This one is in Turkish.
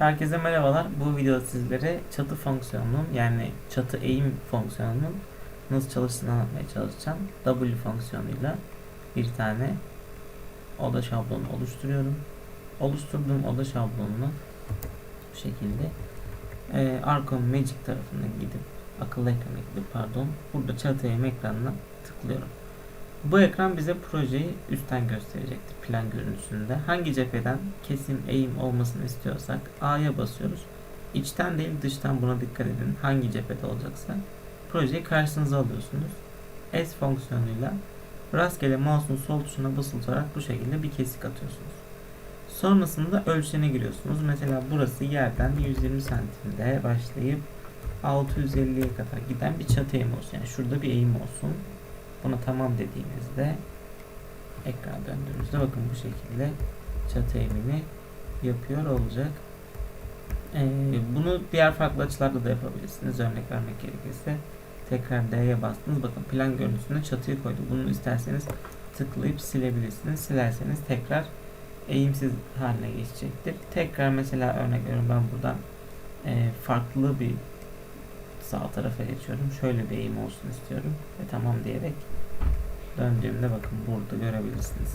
Herkese merhabalar. Bu videoda sizlere çatı fonksiyonunun yani çatı eğim fonksiyonunun nasıl çalıştığını anlatmaya çalışacağım. W fonksiyonuyla bir tane oda şablonu oluşturuyorum. Oluşturduğum oda şablonunu bu şekilde e, Arcom Magic tarafına gidip akıllı ekrana gidip pardon burada çatı eğim ekranına tıklıyorum. Bu ekran bize projeyi üstten gösterecektir plan görüntüsünde. Hangi cepheden kesim eğim olmasını istiyorsak A'ya basıyoruz. İçten değil dıştan buna dikkat edin. Hangi cephede olacaksa projeyi karşınıza alıyorsunuz. S fonksiyonuyla rastgele mouse'un sol tuşuna basılarak bu şekilde bir kesik atıyorsunuz. Sonrasında ölçene giriyorsunuz. Mesela burası yerden 120 santimde başlayıp 650'ye kadar giden bir çatı eğimi olsun. Yani şurada bir eğim olsun. Buna tamam dediğinizde ekran döndüğünüzde bakın bu şekilde çatı eğimini yapıyor olacak. Ee, bunu diğer farklı açılarda da yapabilirsiniz. Örnek vermek gerekirse tekrar D'ye bastınız. Bakın plan görüntüsünde çatıyı koydu. Bunu isterseniz tıklayıp silebilirsiniz. Silerseniz tekrar eğimsiz haline geçecektir. Tekrar mesela örnek veriyorum ben buradan e, farklı bir sağ tarafa geçiyorum. Şöyle bir eğim olsun istiyorum ve tamam diyerek döndüğümde bakın burada görebilirsiniz.